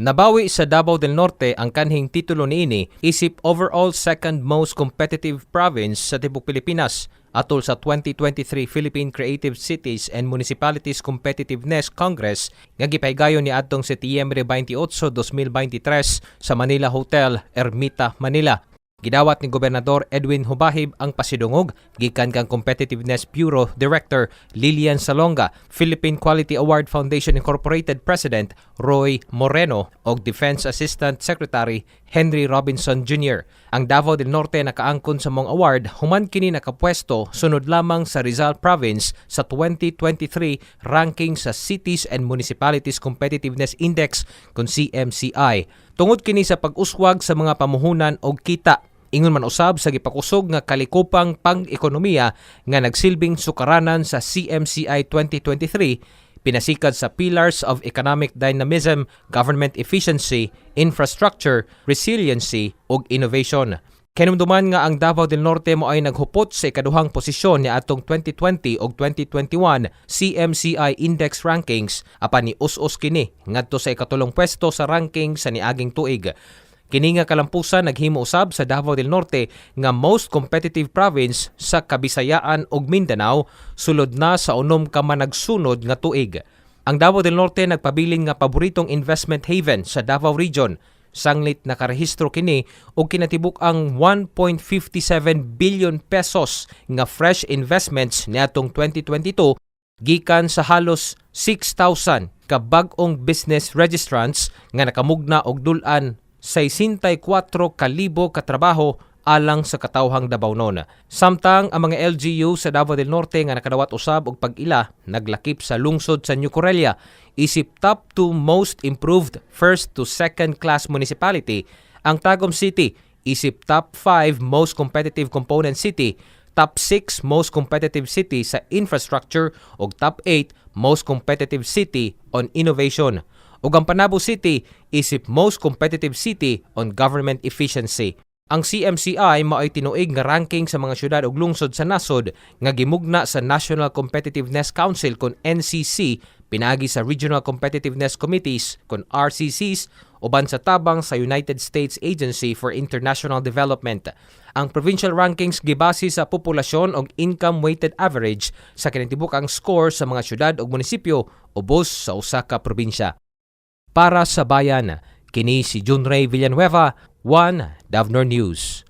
Nabawi sa Davao del Norte ang kanhing titulo niini isip overall second most competitive province sa tibok Pilipinas atol sa 2023 Philippine Creative Cities and Municipalities Competitiveness Congress nga gipaygayon ni adtong Setyembre 28, 2023 sa Manila Hotel, Ermita, Manila. Gidawat ni Gobernador Edwin Hubahib ang pasidungog gikan kang Competitiveness Bureau Director Lilian Salonga, Philippine Quality Award Foundation Incorporated President Roy Moreno ug Defense Assistant Secretary Henry Robinson Jr. Ang Davao del Norte nakaangkon sa mong award human kini nakapwesto sunod lamang sa Rizal Province sa 2023 ranking sa Cities and Municipalities Competitiveness Index kun CMCI. Tungod kini sa pag-uswag sa mga pamuhunan og kita Ingon man usab sa gipakusog nga kalikupang pang-ekonomiya nga nagsilbing sukaranan sa CMCI 2023 pinasikad sa pillars of economic dynamism, government efficiency, infrastructure, resiliency ug innovation. Kinumduman nga ang Davao del Norte mo ay naghupot sa ikaduhang posisyon ni atong 2020 ug 2021 CMCI Index Rankings apan ni us-us kini ngadto sa ikatulong pwesto sa ranking sa niaging tuig. Kini nga kalampusan naghimo usab sa Davao del Norte nga most competitive province sa Kabisayaan ug Mindanao sulod na sa unom ka managsunod nga tuig. Ang Davao del Norte nagpabilin nga paboritong investment haven sa Davao Region. Sanglit nakarehistro kini og kinatibuk ang 1.57 billion pesos nga fresh investments niadtong 2022 gikan sa halos 6,000 ka bag-ong business registrants nga nakamugna og dulan 64 kalibo katrabaho alang sa katawhang Davao noon. Samtang ang mga LGU sa Davao del Norte nga nakadawat usab og pag-ila naglakip sa lungsod sa New Corelia. Isip top 2 most improved first to second class municipality ang Tagum City. Isip top 5 most competitive component city top 6 most competitive city sa infrastructure ug top 8 most competitive city on innovation ug ang Panabo City isip most competitive city on government efficiency. Ang CMCI mao ay tinuig nga ranking sa mga syudad ug lungsod sa nasod nga gimugna sa National Competitiveness Council kon NCC pinagi sa Regional Competitiveness Committees kon RCCs uban sa tabang sa United States Agency for International Development. Ang provincial rankings gibase sa populasyon ug income weighted average sa kinatibuk-ang score sa mga syudad ug munisipyo ubos sa usa ka probinsya para sa bayan. Kini si Junray Villanueva, 1 Davnor News.